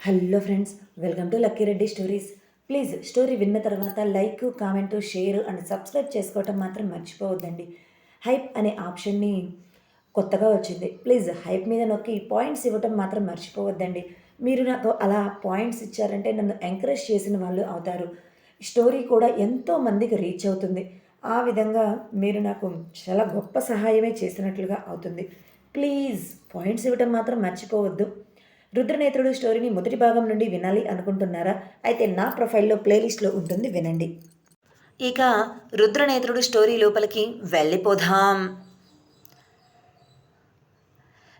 Hello friends welcome to lucky Reddy stories. Please story విన్న తర్వాత like comment share and subscribe చేసుకోవటం మాత్రం మర్చిపోవద్దండి. హైప్ అనే ఆప్షన్ని కొత్తగా వచ్చింది. ప్లీజ్ హైప్ మీద నొక్కి పాయింట్స్ ఇవ్వటం మాత్రం మర్చిపోవద్దండి. మీరు నాకు అలా పాయింట్స్ ఇచ్చారంటే నన్ను ఎంకరేజ్ చేసిన వాళ్ళు అవుతారు. స్టోరీ కూడా ఎంతో మందికి రీచ్ అవుతుంది. ఆ విధంగా మీరు నాకు చాలా గొప్ప సహాయమే చేసినట్లుగా అవుతుంది. ప్లీజ్ పాయింట్స్ ఇవ్వటం మాత్రం మర్చిపోవద్దు. రుద్రనేత్రుడు స్టోరీని మొదటి భాగం నుండి వినాలి అనుకుంటున్నారా? అయితే నా ప్రొఫైల్లో ప్లేలిస్ట్లో ఉంటుంది వినండి. ఇక రుద్రనేత్రుడు స్టోరీ లోపలికి వెళ్ళిపోదాం.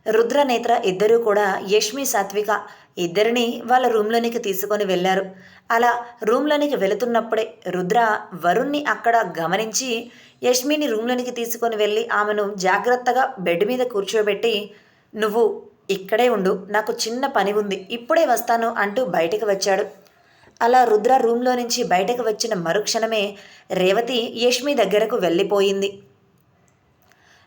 రుద్రనేత్ర ఇద్దరూ కూడా యష్మి సాత్విక ఇద్దరిని వాళ్ళ రూమ్లోనికి తీసుకొని వెళ్ళారు. అలా రూమ్లోనికి వెళుతున్నప్పుడే రుద్ర వరుణ్ణి అక్కడ గమనించి యష్మిని రూమ్లోనికి తీసుకొని వెళ్ళి ఆమెను జాగ్రత్తగా బెడ్ మీద కూర్చోబెట్టి నువ్వు ఇక్కడే ఉండు నాకు చిన్న పని ఉంది ఇప్పుడే వస్తాను అంటూ బయటకు వచ్చాడు. అలా రుద్ర రూమ్లో నుంచి బయటకు వచ్చిన మరుక్షణమే రేవతి యష్మి దగ్గరకు వెళ్ళిపోయింది.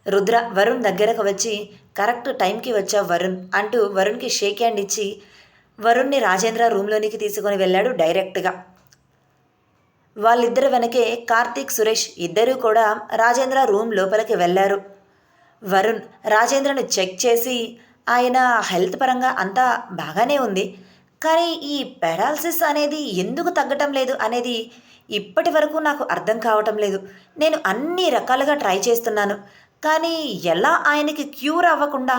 రుద్ర వరుణ్ దగ్గరకు వచ్చి కరెక్ట్ టైంకి వచ్చావు వరుణ్ అంటూ వరుణ్కి షేక్ హ్యాండ్ ఇచ్చి వరుణ్ని రాజేంద్ర రూమ్లోనికి తీసుకొని వెళ్ళాడు డైరెక్ట్గా. వాళ్ళిద్దరి వెనకే కార్తీక్ సురేష్ ఇద్దరూ కూడా రాజేంద్ర రూమ్ లోపలికి వెళ్ళారు. వరుణ్ రాజేంద్రను చెక్ చేసి ఆయన హెల్త్ పరంగా అంతా బాగానే ఉంది. కానీ ఈ పెరాలసిస్ అనేది ఎందుకు తగ్గటం లేదు అనేది ఇప్పటి వరకు నాకు అర్థం కావటం లేదు. నేను అన్ని రకాలుగా ట్రై చేస్తున్నాను. కానీ ఎలా ఆయనకి క్యూర్ అవ్వకుండా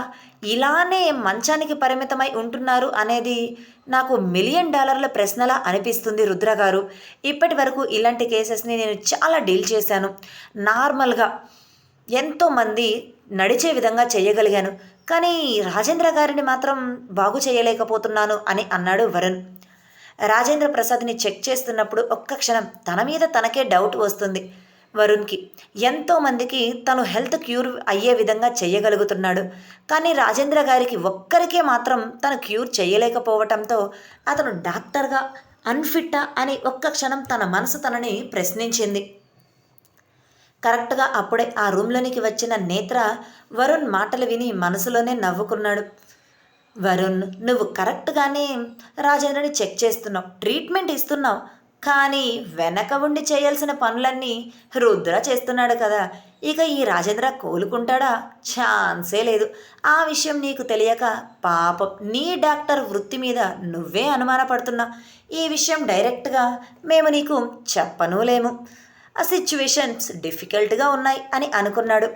ఇలానే మంచానికి పరిమితమై ఉంటున్నారు అనేది నాకు మిలియన్ డాలర్ల ప్రశ్నలా అనిపిస్తుంది రుద్ర గారు. ఇప్పటి వరకు ఇలాంటి కేసెస్ని నేను చాలా డీల్ చేశాను. నార్మల్గా ఎంతోమంది నడిచే విధంగా చేయగలిగాను. కానీ రాజేంద్ర గారిని మాత్రం బాగు చేయలేకపోతున్నాను అని అన్నాడు వరుణ్. రాజేంద్ర ప్రసాద్ని చెక్ చేస్తున్నప్పుడు ఒక్క క్షణం తన మీద తనకే డౌట్ వస్తుంది వరుణ్కి. ఎంతోమందికి తను హెల్త్ క్యూర్ అయ్యే విధంగా చేయగలుగుతున్నాడు. కానీ రాజేంద్ర గారికి ఒక్కరికే మాత్రం తను క్యూర్ చేయలేకపోవటంతో అతను డాక్టర్గా అన్ఫిట్టా అని ఒక్క క్షణం తన మనసు తనని ప్రశ్నించింది. కరెక్ట్గా అప్పుడే ఆ రూమ్లోనికి వచ్చిన నేత్ర వరుణ్ మాటలు విని మనసులోనే నవ్వుకున్నాడు. వరుణ్ నువ్వు కరెక్ట్గానే రాజేంద్రని చెక్ చేస్తున్నావు ట్రీట్మెంట్ ఇస్తున్నావు కానీ వెనక ఉండి చేయాల్సిన పనులన్నీ రుద్ర చేస్తున్నాడు కదా ఇక ఈ రాజేంద్ర కోలుకుంటాడా? ఛాన్సే లేదు. ఆ విషయం నీకు తెలియక పాపం నీ డాక్టర్ వృత్తి మీద నువ్వే అనుమానపడుతున్నావు. ఈ విషయం డైరెక్ట్గా మేము నీకు చెప్పనూ లేము ఆ సిచ్యువేషన్స్ డిఫికల్ట్గా ఉన్నాయి అని అనుకున్నాడు.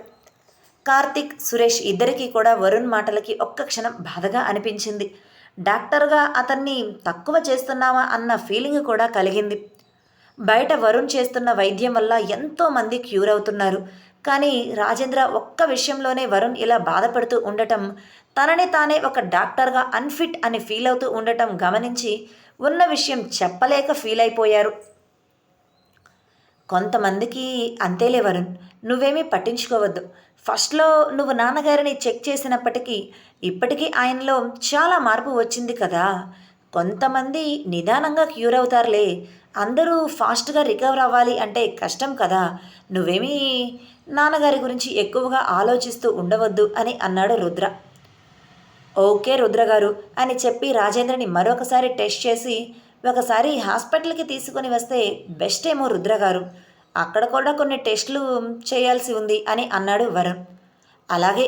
కార్తిక్ సురేష్ ఇద్దరికీ కూడా వరుణ్ మాటలకి ఒక్క క్షణం బాధగా అనిపించింది. డాక్టర్గా అతన్ని తక్కువ చేస్తున్నావా అన్న ఫీలింగ్ కూడా కలిగింది. బయట వరుణ్ చేస్తున్న వైద్యం వల్ల ఎంతోమంది క్యూర్ అవుతున్నారు. కానీ రాజేంద్ర ఒక్క విషయంలోనే వరుణ్ ఇలా బాధపడుతూ ఉండటం తనని తానే ఒక డాక్టర్గా అన్ఫిట్ అని ఫీల్ అవుతూ ఉండటం గమనించి ఉన్న విషయం చెప్పలేక ఫీల్ అయిపోయారు. కొంతమందికి అంతేలే వరుణ్ నువ్వేమీ పట్టించుకోవద్దు. ఫస్ట్లో నువ్వు నాన్నగారిని చెక్ చేసినప్పటికీ ఇప్పటికీ ఆయనలో చాలా మార్పు వచ్చింది కదా. కొంతమంది నిదానంగా క్యూర్ అవుతారులే. అందరూ ఫాస్ట్గా రికవర్ అవ్వాలి అంటే కష్టం కదా. నువ్వేమీ నాన్నగారి గురించి ఎక్కువగా ఆలోచిస్తూ ఉండవద్దు అని అన్నాడు రుద్ర. ఓకే రుద్ర గారు అని చెప్పి రాజేంద్రని మరొకసారి టెస్ట్ చేసి ఒకసారి హాస్పిటల్కి తీసుకొని వస్తే బెస్ట్ ఏమో రుద్ర గారు. అక్కడ కూడా కొన్ని టెస్టులు చేయాల్సి ఉంది అని అన్నాడు వరుణ్. అలాగే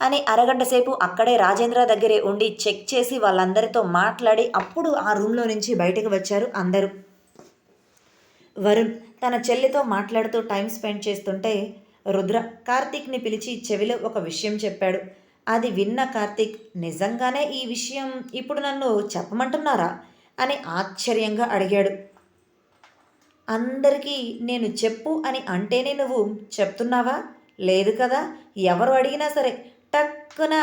అని అరగంట సేపు అక్కడే రాజేంద్ర దగ్గరే ఉండి చెక్ చేసి వాళ్ళందరితో మాట్లాడి అప్పుడు ఆ రూమ్లో నుంచి బయటకు వచ్చారు అందరూ. వరుణ్ తన చెల్లితో మాట్లాడుతూ టైం స్పెండ్ చేస్తుంటే రుద్ర కార్తీక్ని పిలిచి చెవిలో ఒక విషయం చెప్పాడు. అది విన్న కార్తీక్ నిజంగానే ఈ విషయం ఇప్పుడు నన్ను చెప్పమంటున్నారా? అని ఆశ్చర్యంగా అడిగాడు. అందరికీ నేను చెప్పు అని అంటేనే నువ్వు చెప్తున్నావా? లేదు కదా ఎవరు అడిగినా సరే టక్కున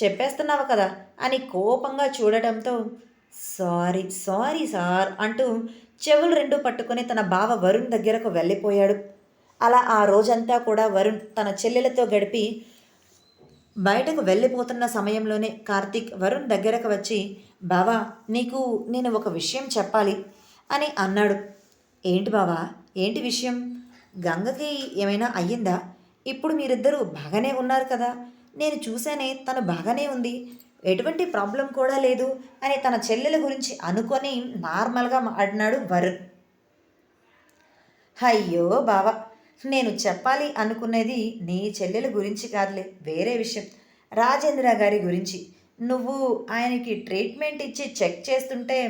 చెప్పేస్తున్నావు కదా అని కోపంగా చూడటంతో సారీ సారీ సార్ అంటూ చెవులు రెండు పట్టుకుని తన బావ వరుణ్ దగ్గరకు వెళ్ళిపోయాడు. అలా ఆ రోజంతా కూడా వరుణ్ తన చెల్లెలతో గడిపి బయటకు వెళ్ళిపోతున్న సమయంలోనే కార్తీక్ వరుణ్ దగ్గరకు వచ్చి బావా నీకు నేను ఒక విషయం చెప్పాలి అని అన్నాడు. ఏంటి బావా? ఏంటి విషయం? గంగకి ఏమైనా అయ్యిందా? ఇప్పుడు మీరిద్దరూ బాగానే ఉన్నారు కదా. నేను చూశానే తను బాగానే ఉంది. ఎటువంటి ప్రాబ్లం కూడా లేదు అని తన చెల్లెల గురించి అనుకొని నార్మల్గా మాట్లాడినాడు వరుణ్. అయ్యో బావా నేను చెప్పాలి అనుకునేది నీ చెల్లెల గురించి కాదులే వేరే విషయం. రాజేంద్ర గారి గురించి. నువ్వు ఆయనకి ట్రీట్మెంట్ ఇచ్చి చెక్ చేస్తుంటే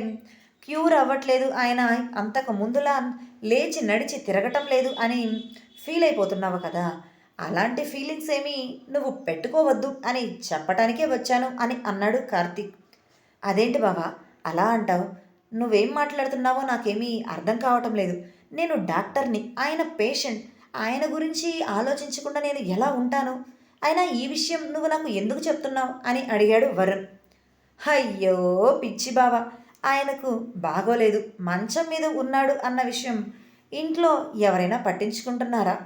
క్యూర్ అవ్వట్లేదు ఆయన. అంతకు ముందులా లేచి నడిచి తిరగటం లేదు అని ఫీల్ అయిపోతున్నావు కదా. అలాంటి ఫీలింగ్స్ ఏమీ నువ్వు పెట్టుకోవద్దు అని చెప్పటానికే వచ్చాను అని అన్నాడు కార్తీక్. అదేంటి బావా అలా అంటావు? నువ్వేం మాట్లాడుతున్నావో నాకేమీ అర్థం కావటం లేదు. నేను డాక్టర్ని ఆయన పేషెంట్. ఆయన గురించి ఆలోచించకుండా నేను ఎలా ఉంటాను? అయినా ఈ విషయం నువ్వు నాకు ఎందుకు చెప్తున్నావు? అని అడిగాడు వరుణ్. అయ్యో పిచ్చి బావ. ఆయనకు బాగోలేదు. మంచం మీద ఉన్నాడు అన్న విషయం ఇంట్లో ఎవరైనా పట్టించుకుంటున్నారా?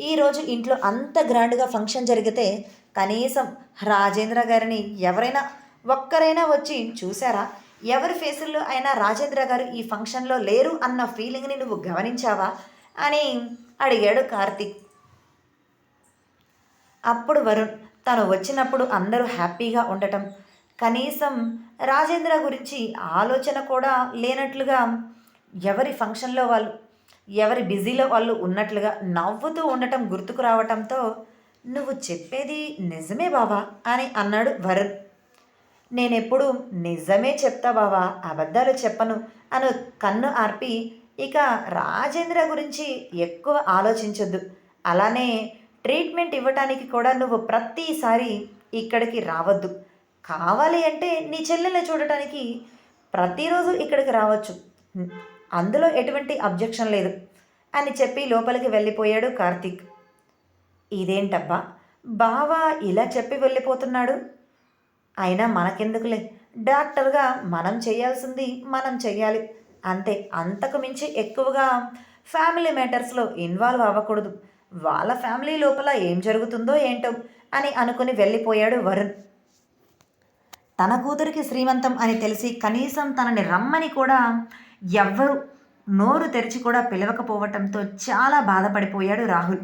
ఈరోజు ఇంట్లో అంత గ్రాండ్గా ఫంక్షన్ జరిగితే కనీసం రాజేంద్ర గారిని ఎవరైనా ఒక్కరైనా వచ్చి చూసారా ఎవరి ఫేసుల్లో అయినా రాజేంద్ర గారు ఈ ఫంక్షన్లో లేరు అన్న ఫీలింగ్ని నువ్వు గమనించావా? అని అడిగాడు కార్తీక్. అప్పుడు వరుణ్ తను వచ్చినప్పుడు అందరూ హ్యాపీగా ఉండటం. కనీసం రాజేంద్ర గురించి ఆలోచన కూడా లేనట్లుగా ఎవరి ఫంక్షన్లో వాళ్ళు ఎవరి బిజీలో వాళ్ళు ఉన్నట్లుగా నవ్వుతూ ఉండటం గుర్తుకు రావటంతో నువ్వు చెప్పేది నిజమే బావా అని అన్నాడు వరుణ్. నేనెప్పుడు నిజమే చెప్తా బావా అబద్ధాలు చెప్పను అను కన్ను ఆర్పి ఇక రాజేంద్ర గురించి ఎక్కువ ఆలోచించొద్దు. అలానే ట్రీట్మెంట్ ఇవ్వటానికి కూడా నువ్వు ప్రతిసారి ఇక్కడికి రావద్దు. కావాలి అంటే నీ చెల్లెల్ని చూడటానికి ప్రతిరోజు ఇక్కడికి రావచ్చు. అందులో ఎటువంటి అబ్జెక్షన్ లేదు. అని చెప్పి లోపలికి వెళ్ళిపోయాడు కార్తీక్. ఇదేంటబ్బా? బావా ఇలా చెప్పి వెళ్ళిపోతున్నాడు? అయినా మనకెందుకులే? డాక్టర్గా మనం చేయాల్సింది మనం చెయ్యాలి. అంతే అంతకు మించి ఎక్కువగా ఫ్యామిలీ మ్యాటర్స్లో ఇన్వాల్వ్ అవ్వకూడదు. వాళ్ళ ఫ్యామిలీ లోపల ఏం జరుగుతుందో ఏంటో అని అనుకుని వెళ్ళిపోయాడు వరుణ్. తన కూతురికి శ్రీమంతం అని తెలిసి కనీసం తనని రమ్మని కూడా ఎవ్వరు నోరు తెరిచి కూడా పిలవకపోవటంతో చాలా బాధపడిపోయాడు రాహుల్.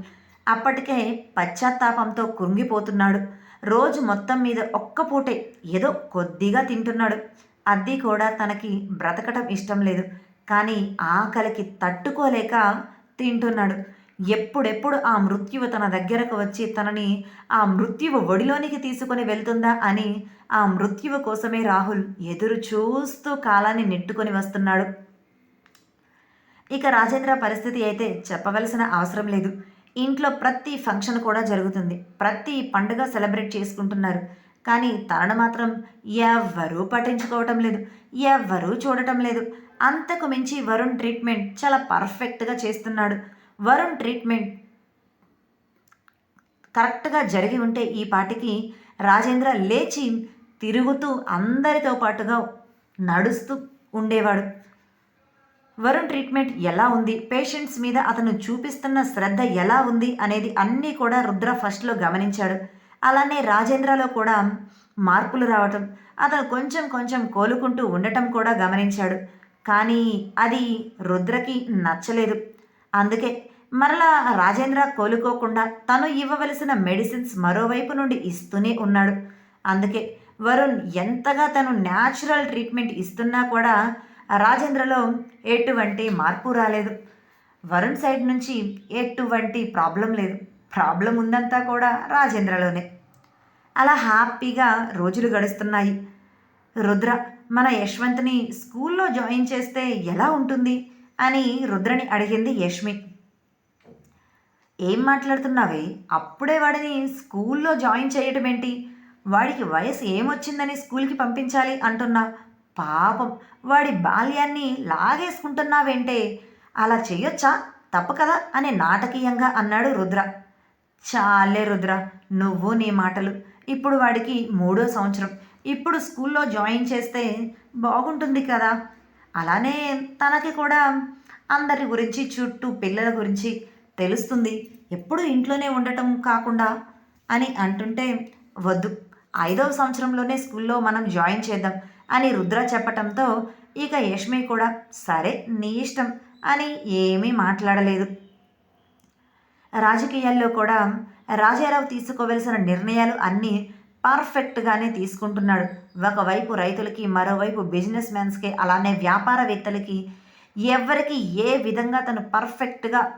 అప్పటికే పశ్చాత్తాపంతో కృంగిపోతున్నాడు. రోజు మొత్తం మీద ఒక్క పూటే ఏదో కొద్దిగా తింటున్నాడు. అది కూడా తనకి బ్రతకటం ఇష్టం లేదు. కానీ ఆకలికి తట్టుకోలేక తింటున్నాడు. ఎప్పుడెప్పుడు ఆ మృత్యువు తన దగ్గరకు వచ్చి తనని ఆ మృత్యువు ఒడిలోనికి తీసుకొని వెళ్తుందా అని ఆ మృత్యువు కోసమే రాహుల్ ఎదురు చూస్తూ కాలాన్ని నెట్టుకొని వస్తున్నాడు. ఇక రాజేంద్ర పరిస్థితి అయితే చెప్పవలసిన అవసరం లేదు. ఇంట్లో ప్రతి ఫంక్షన్ కూడా జరుగుతుంది. ప్రతి పండుగ సెలబ్రేట్ చేసుకుంటున్నారు. కానీ తనను మాత్రం ఎవ్వరూ పట్టించుకోవటం లేదు. ఎవ్వరూ చూడటం లేదు. అంతకు మించి వరుణ్ ట్రీట్మెంట్ చాలా పర్ఫెక్ట్గా చేస్తున్నాడు. వరుణ్ ట్రీట్మెంట్ కరెక్ట్గా జరిగి ఉంటే ఈ పాటికి రాజేంద్ర లేచి తిరుగుతూ అందరితో పాటుగా నడుస్తూ ఉండేవాడు. వరుణ్ ట్రీట్మెంట్ ఎలా ఉంది? పేషెంట్స్ మీద అతను చూపిస్తున్న శ్రద్ధ ఎలా ఉంది? అనేది అన్నీ కూడా రుద్ర ఫస్ట్లో గమనించాడు. అలానే రాజేంద్రలో కూడా మార్పులు రావటం అతను కొంచెం కొంచెం కోలుకుంటూ ఉండటం కూడా గమనించాడు. కానీ అది రుద్రకి నచ్చలేదు. అందుకే మరలా రాజేంద్ర కోలుకోకుండా తను ఇవ్వవలసిన మెడిసిన్స్ మరోవైపు నుండి ఇస్తూనే ఉన్నాడు. అందుకే వరుణ్ ఎంతగా తను న్యాచురల్ ట్రీట్మెంట్ ఇస్తున్నా కూడా రాజేంద్రలో ఎటువంటి మార్పు రాలేదు. వరుణ్ సైడ్ నుంచి ఎటువంటి ప్రాబ్లం లేదు. ప్రాబ్లం ఉందంతా కూడా రాజేంద్రలోనే. అలా హ్యాపీగా రోజులు గడుస్తున్నాయి. రుద్ర మన యశ్వంత్ని స్కూల్లో జాయిన్ చేస్తే ఎలా ఉంటుంది? అని రుద్రని అడిగింది యష్మి. ఏం మాట్లాడుతున్నావే? అప్పుడే వాడిని స్కూల్లో జాయిన్ చేయటం ఏంటి? వాడికి వయసు ఏమొచ్చిందని స్కూల్కి పంపించాలి అంటున్నా. పాపం వాడి బాల్యాన్ని లాగేసుకుంటున్నావేంటే? అలా చేయొచ్చా తప్పు కదా? అని నాటకీయంగా అన్నాడు రుద్ర. చాలే రుద్ర నువ్వు నీ మాటలు. ఇప్పుడు వాడికి మూడో సంవత్సరం. ఇప్పుడు స్కూల్లో జాయిన్ చేస్తే బాగుంటుంది కదా? అలానే తనకి కూడా అందరి గురించి చుట్టూ పిల్లల గురించి తెలుస్తుంది. ఎప్పుడు ఇంట్లోనే ఉండటం కాకుండా అని అంటుంటే వద్దు. ఐదవ సంవత్సరంలోనే స్కూల్లో మనం జాయిన్ చేద్దాం అని రుద్ర చెప్పటంతో ఇక యష్మి కూడా సరే నీ ఇష్టం అని ఏమీ మాట్లాడలేదు. రాజకీయాల్లో కూడా రాజారావు తీసుకోవలసిన నిర్ణయాలు అన్నీ పర్ఫెక్ట్గానే తీసుకుంటున్నాడు. ఒకవైపు రైతులకి మరోవైపు బిజినెస్ మ్యాన్స్కి అలానే వ్యాపారవేత్తలకి ఎవరికి ఏ విధంగా తను పర్ఫెక్ట్గా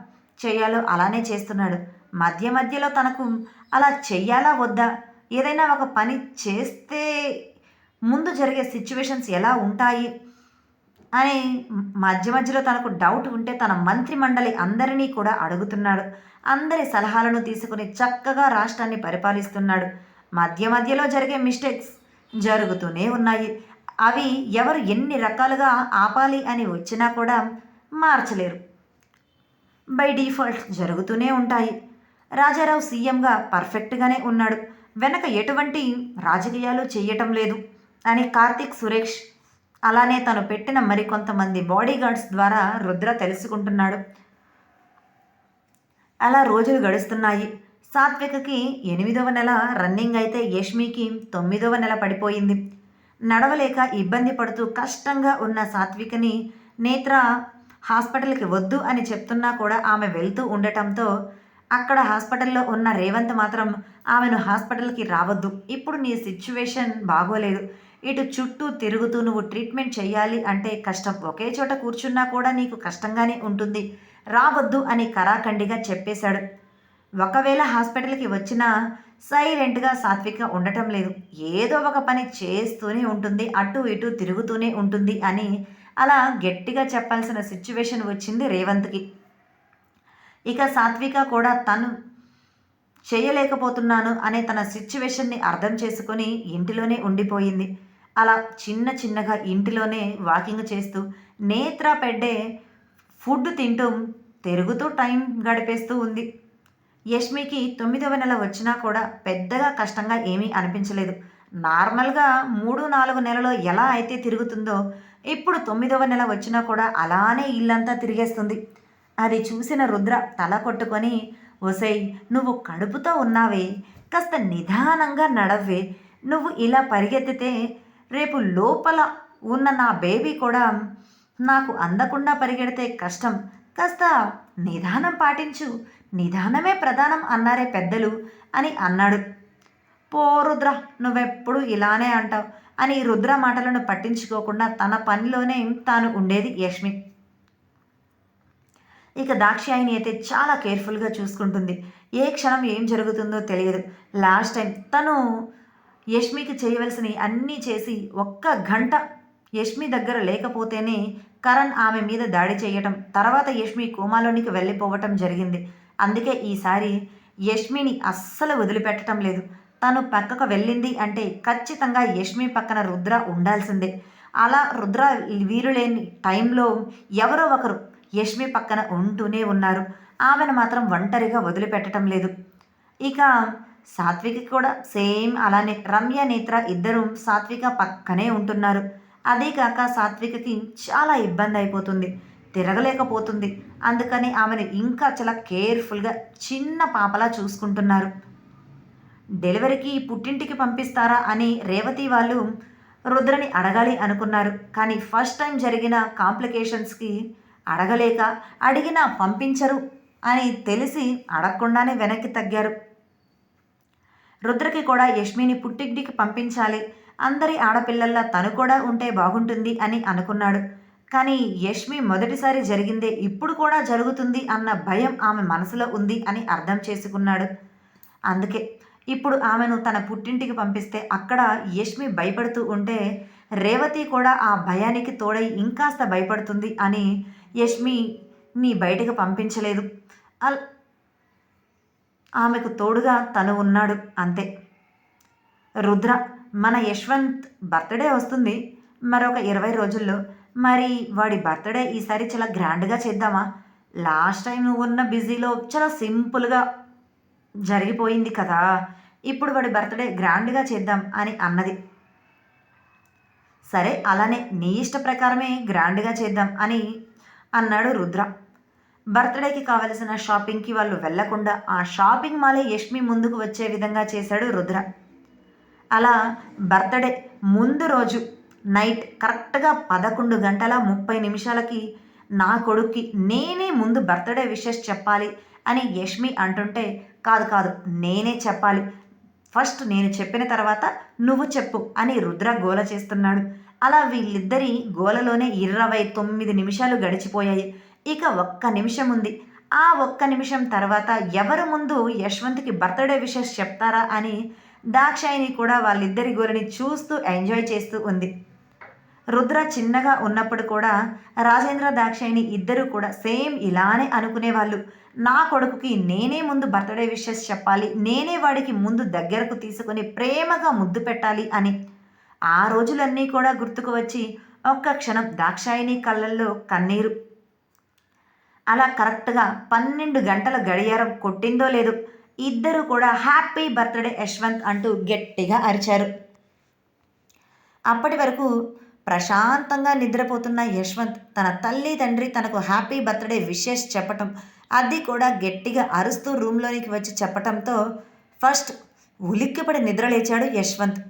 చేయాలో అలానే చేస్తున్నాడు. మధ్య మధ్యలో తనకు అలా చెయ్యాలా వద్దా? ఏదైనా ఒక పని చేస్తే ముందు జరిగే సిచ్యువేషన్స్ ఎలా ఉంటాయి? అని మధ్య మధ్యలో తనకు డౌట్ ఉంటే తన మంత్రి మండలి అందరినీ కూడా అడుగుతున్నాడు. అందరి సలహాలను తీసుకుని చక్కగా రాష్ట్రాన్ని పరిపాలిస్తున్నాడు. మధ్య మధ్యలో జరిగే మిస్టేక్స్ జరుగుతూనే ఉన్నాయి. అవి ఎవరు ఎన్ని రకాలుగా ఆపాలి అని వచ్చినా కూడా మార్చలేరు. బై డిఫాల్ట్ జరుగుతూనే ఉంటాయి. రాజారావు సీఎంగా పర్ఫెక్ట్గానే ఉన్నాడు. వెనక ఎటువంటి రాజకీయాలు చేయటం లేదు అని కార్తీక్ సురేష్ అలానే తను పెట్టిన మరికొంతమంది బాడీగార్డ్స్ ద్వారా రుద్ర తెలుసుకుంటున్నాడు. అలా రోజులు గడుస్తున్నాయి. సాత్వికకి ఎనిమిదవ నెల రన్నింగ్ అయితే యష్మికి తొమ్మిదవ నెల పడిపోయింది. నడవలేక ఇబ్బంది పడుతూ కష్టంగా ఉన్న సాత్వికని నేత్ర హాస్పిటల్కి వద్దు అని చెప్తున్నా కూడా ఆమె వెళ్తూ ఉండటంతో అక్కడ హాస్పిటల్లో ఉన్న రేవంత్ మాత్రం ఆమెను హాస్పిటల్కి రావద్దు. ఇప్పుడు నీ సిచ్యువేషన్ బాగోలేదు. ఇటు చుట్టూ తిరుగుతూ నువ్వు ట్రీట్మెంట్ చేయాలి అంటే కష్టం. ఒకే చోట కూర్చున్నా కూడా నీకు కష్టంగానే ఉంటుంది. రావద్దు అని కరాఖండిగా చెప్పేశాడు. ఒకవేళ హాస్పిటల్కి వచ్చినా సైలెంట్గా సాత్విక ఉండటం లేదు. ఏదో ఒక పని చేస్తూనే ఉంటుంది. అటు ఇటు తిరుగుతూనే ఉంటుంది అని అలా గట్టిగా చెప్పాల్సిన సిచ్యువేషన్ వచ్చింది రేవంత్కి. ఇక సాత్విక కూడా తను చేయలేకపోతున్నాను అనే తన సిచ్యువేషన్ని అర్థం చేసుకొని ఇంటిలోనే ఉండిపోయింది. అలా చిన్న చిన్నగా ఇంటిలోనే వాకింగ్ చేస్తూ నేత్ర పెడ్డే ఫుడ్ తింటూ తిరుగుతూ టైం గడిపేస్తూ ఉంది. యష్మికి తొమ్మిదవ నెల వచ్చినా కూడా పెద్దగా కష్టంగా ఏమీ అనిపించలేదు. నార్మల్గా మూడు నాలుగు నెలలో ఎలా అయితే తిరుగుతుందో ఇప్పుడు తొమ్మిదవ నెల వచ్చినా కూడా అలానే ఇల్లంతా తిరిగేస్తుంది. అది చూసిన రుద్ర తల కొట్టుకొని ఒసై నువ్వు కడుపుతో ఉన్నావే కాస్త నిదానంగా నడవే నువ్వు ఇలా పరిగెత్తితే రేపు లోపల ఉన్న నా బేబీ కూడా నాకు అందకుండా పరిగెడితే కష్టం. కాస్త నిదానం పాటించు. నిదానమే ప్రధానం అన్నారే పెద్దలు అని అన్నాడు. పో రుద్ర నువ్వెప్పుడు ఇలానే అంటావు అని రుద్ర మాటలను పట్టించుకోకుండా తన పనిలోనే తాను ఉండేది యష్మి. ఇక దాక్షాయిని అయితే చాలా కేర్ఫుల్గా చూసుకుంటుంది. ఏ క్షణం ఏం జరుగుతుందో తెలియదు. లాస్ట్ టైం తను యష్మికి చేయవలసినవి అన్నీ చేసి ఒక్క గంట యష్మి దగ్గర లేకపోతేనే కరణ్ ఆమె మీద దాడి చేయటం తర్వాత యష్మి కోమాలోనికి వెళ్ళిపోవటం జరిగింది. అందుకే ఈసారి యష్మిని అస్సలు వదిలిపెట్టడం లేదు. తను పక్కకు వెళ్ళింది అంటే ఖచ్చితంగా యష్మి పక్కన రుద్ర ఉండాల్సిందే. అలా రుద్ర వీరులేని టైంలో ఎవరో ఒకరు యష్మి పక్కన ఉంటూనే ఉన్నారు. ఆమెను మాత్రం ఒంటరిగా వదిలిపెట్టడం లేదు. ఇక సాత్విక కూడా సేమ్ అలానే రమ్య నేత్ర ఇద్దరు సాత్విక పక్కనే ఉంటున్నారు. అదే కాక సాత్వికకి చాలా ఇబ్బంది అయిపోతుంది. తిరగలేకపోతుంది. అందుకని ఆమెను ఇంకా చాలా కేర్ఫుల్గా చిన్న పాపలా చూసుకుంటున్నారు. డెలివరీకి పుట్టింటికి పంపిస్తారా అని రేవతి వాళ్ళు రుద్రని అడగాలి అనుకున్నారు. కానీ ఫస్ట్ టైం జరిగిన కాంప్లికేషన్స్కి అడగలేక అడిగినా పంపించరు అని తెలిసి అడగకుండానే వెనక్కి తగ్గారు. రుద్రకి కూడా యష్మిని పుట్టింటికి పంపించాలి. అందరి ఆడపిల్లల్లా తను కూడా ఉంటే బాగుంటుంది అని అనుకున్నాడు. కానీ యష్మి మొదటిసారి జరిగిందే ఇప్పుడు కూడా జరుగుతుంది అన్న భయం ఆమె మనసులో ఉంది అని అర్థం చేసుకున్నాడు. అందుకే ఇప్పుడు ఆమెను తన పుట్టింటికి పంపిస్తే అక్కడ యష్మి భయపడుతూ ఉంటే రేవతి కూడా ఆ భయానికి తోడై ఇంకాస్త భయపడుతుంది అని యష్మి నీ బయటకు పంపించలేదు. అల్ ఆమెకు తోడుగా తను ఉన్నాడు అంతే. రుద్ర మన యశ్వంత్ బర్త్డే వస్తుంది. మరొక ఇరవై రోజుల్లో మరి వాడి బర్త్డే ఈసారి చాలా గ్రాండ్గా చేద్దామా? లాస్ట్ టైం ఉన్న బిజీలో చాలా సింపుల్గా జరిగిపోయింది కదా. ఇప్పుడు వాడి బర్త్డే గ్రాండ్గా చేద్దాం అని అన్నది. సరే అలానే నీ ఇష్ట ప్రకారమే గ్రాండ్గా చేద్దాం అని అన్నాడు రుద్ర. బర్త్డేకి కావలసిన షాపింగ్కి వాళ్ళు వెళ్ళకుండా ఆ షాపింగ్ మాలే యష్మి ముందుకు వచ్చే విధంగా చేశాడు రుద్ర. అలా బర్త్డే ముందు రోజు నైట్ కరెక్ట్గా పదకొండు గంటల ముప్పై నిమిషాలకి నా కొడుక్కి నేనే ముందు బర్త్డే విషెస్ చెప్పాలి అని యష్మి అంటుంటే కాదు కాదు నేనే చెప్పాలి. ఫస్ట్ నేను చెప్పిన తర్వాత నువ్వు చెప్పు అని రుద్ర గోల చేస్తున్నాడు. అలా వీళ్ళిద్దరి గోలలోనే ఇరవై తొమ్మిది నిమిషాలు గడిచిపోయాయి. ఇక ఒక్క నిమిషం ఉంది. ఆ ఒక్క నిమిషం తర్వాత ఎవరు ముందు యశ్వంత్కి బర్త్డే విషెస్ చెప్తారా అని దాక్షాయిని కూడా వాళ్ళిద్దరి గురిని చూస్తూ ఎంజాయ్ చేస్తూ ఉంది. రుద్ర చిన్నగా ఉన్నప్పుడు కూడా రాజేంద్ర దాక్షాయిని ఇద్దరు కూడా సేమ్ ఇలానే అనుకునేవాళ్ళు. నా కొడుకుకి నేనే ముందు బర్త్డే విషెస్ చెప్పాలి నేనే వాడికి ముందు దగ్గరకు తీసుకుని ప్రేమగా ముద్దు పెట్టాలి అని. ఆ రోజులన్నీ కూడా గుర్తుకు వచ్చి ఒక్క క్షణం దాక్షాయిని కళ్ళల్లో కన్నీరు. అలా కరెక్ట్గా పన్నెండు గంటల గడియారం కొట్టిందో లేదు ఇద్దరు కూడా హ్యాపీ బర్త్డే యశ్వంత్ అంటూ గట్టిగా అరిచారు. అప్పటి వరకు ప్రశాంతంగా నిద్రపోతున్న యశ్వంత్ తన తల్లి తండ్రి తనకు హ్యాపీ బర్త్డే విషెస్ చెప్పటం అది కూడా గట్టిగా అరుస్తూ రూమ్లోనికి వచ్చి చెప్పటంతో ఫస్ట్ ఉలిక్కిపడి నిద్రలేచాడు యశ్వంత్.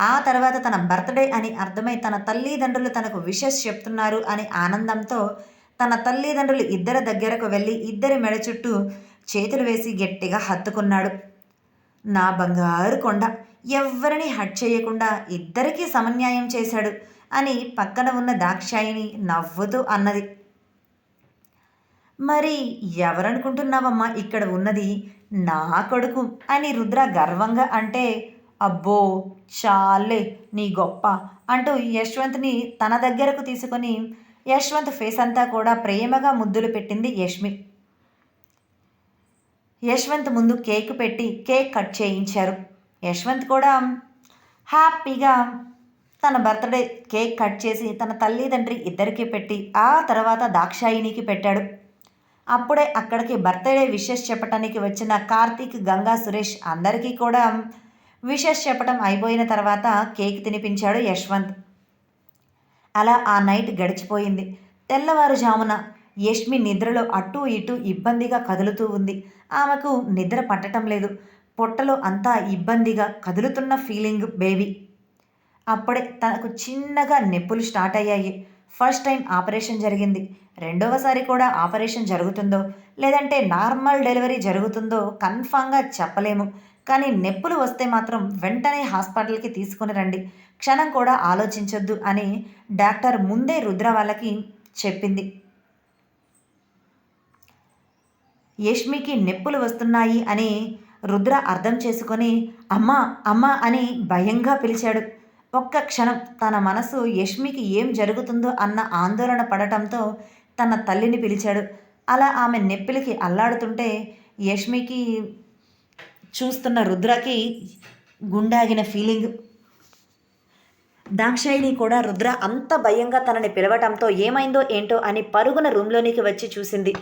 ఆ తర్వాత తన బర్త్డే అని అర్థమై తన తల్లిదండ్రులు తనకు విషెస్ చెప్తున్నారు అనే ఆనందంతో తన తల్లిదండ్రులు ఇద్దరి దగ్గరకు వెళ్ళి ఇద్దరి మెడ చుట్టూ చేతులు వేసి గట్టిగా హత్తుకున్నాడు. నా బంగారు కొండ ఎవ్వరిని హట్ చేయకుండా ఇద్దరికీ సమన్యాయం చేశాడు అని పక్కన ఉన్న దాక్షాయిని నవ్వుతూ అన్నది. మరి ఎవరనుకుంటున్నావమ్మా ఇక్కడ ఉన్నది? నా కొడుకు అని రుద్ర గర్వంగా అంటే అబ్బో చాలే నీ గొప్ప అంటూ యశ్వంత్ని తన దగ్గరకు తీసుకొని యశ్వంత్ ఫేస్ అంతా కూడా ప్రేమగా ముద్దులు పెట్టింది యష్మి. యశ్వంత్ ముందు కేక్ పెట్టి కేక్ కట్ చేయించారు. యశ్వంత్ కూడా హ్యాపీగా తన బర్త్డే కేక్ కట్ చేసి తన తల్లిదండ్రి ఇద్దరికి పెట్టి ఆ తర్వాత దాక్షాయినికి పెట్టాడు. అప్పుడే అక్కడికి బర్త్డే విషెస్ చెప్పడానికి వచ్చిన కార్తీక్ గంగా సురేష్ అందరికీ కూడా విషెస్ చెప్పడం అయిపోయిన తర్వాత కేక్ తినిపించాడు యశ్వంత్. అలా ఆ నైట్ గడిచిపోయింది. తెల్లవారుజామున యష్మి నిద్రలో అటూ ఇటూ ఇబ్బందిగా కదులుతూ ఉంది. ఆమెకు నిద్ర పట్టడం లేదు. పొట్టలో అంతా ఇబ్బందిగా కదులుతున్న ఫీలింగ్ బేబీ. అప్పుడే తనకు చిన్నగా నొప్పులు స్టార్ట్ అయ్యాయి. ఫస్ట్ టైం ఆపరేషన్ జరిగింది. రెండవసారి కూడా ఆపరేషన్ జరుగుతుందో లేదంటే నార్మల్ డెలివరీ జరుగుతుందో కన్ఫామ్గా చెప్పలేము. కానీ నొప్పులు వస్తే మాత్రం వెంటనే హాస్పిటల్కి తీసుకుని రండి. క్షణం కూడా ఆలోచించొద్దు అని డాక్టర్ ముందే రుద్ర వాళ్ళకి చెప్పింది. యష్మికి నొప్పులు వస్తున్నాయి అని రుద్ర అర్థం చేసుకొని అమ్మా అమ్మా అని భయంగా పిలిచాడు. ఒక్క క్షణం తన మనసు యష్మికి ఏం జరుగుతుందో అన్న ఆందోళన పడటంతో తన తల్లిని పిలిచాడు. అలా ఆమె నెప్పిలికి అల్లాడుతుంటే యష్మికి చూస్తున్న రుద్రకి గుండాగిన ఫీలింగ్ దాక్షాయిని కూడా రుద్ర అంత భయంగా తనని పిలవటంతో ఏమైందో ఏంటో అని పరుగున రూమ్లోనికి వచ్చి చూసింది.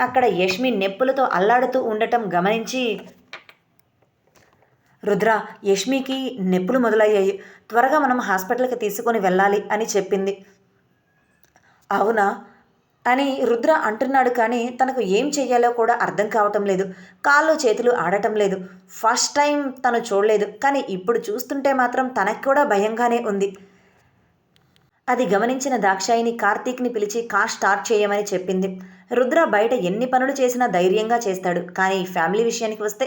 అక్కడ యష్మి నెప్పులతో అల్లాడుతూ ఉండటం గమనించి రుద్ర యష్మికి నెప్పులు మొదలయ్యాయి. త్వరగా మనం హాస్పిటల్కి తీసుకొని వెళ్ళాలి అని చెప్పింది. అవునా? అని రుద్ర అంటున్నాడు కానీ తనకు ఏం చెయ్యాలో కూడా అర్థం కావటం లేదు. కాళ్ళు చేతులు ఆడటం లేదు. ఫస్ట్ టైం తను చూడలేదు. కానీ ఇప్పుడు చూస్తుంటే మాత్రం తనకు కూడా భయంగానే ఉంది. అది గమనించిన దాక్షాయిని కార్తీక్ని పిలిచి కార్ స్టార్ట్ చేయమని చెప్పింది. రుద్ర బయట ఎన్ని పనులు చేసినా ధైర్యంగా చేస్తాడు. కానీ ఫ్యామిలీ విషయానికి వస్తే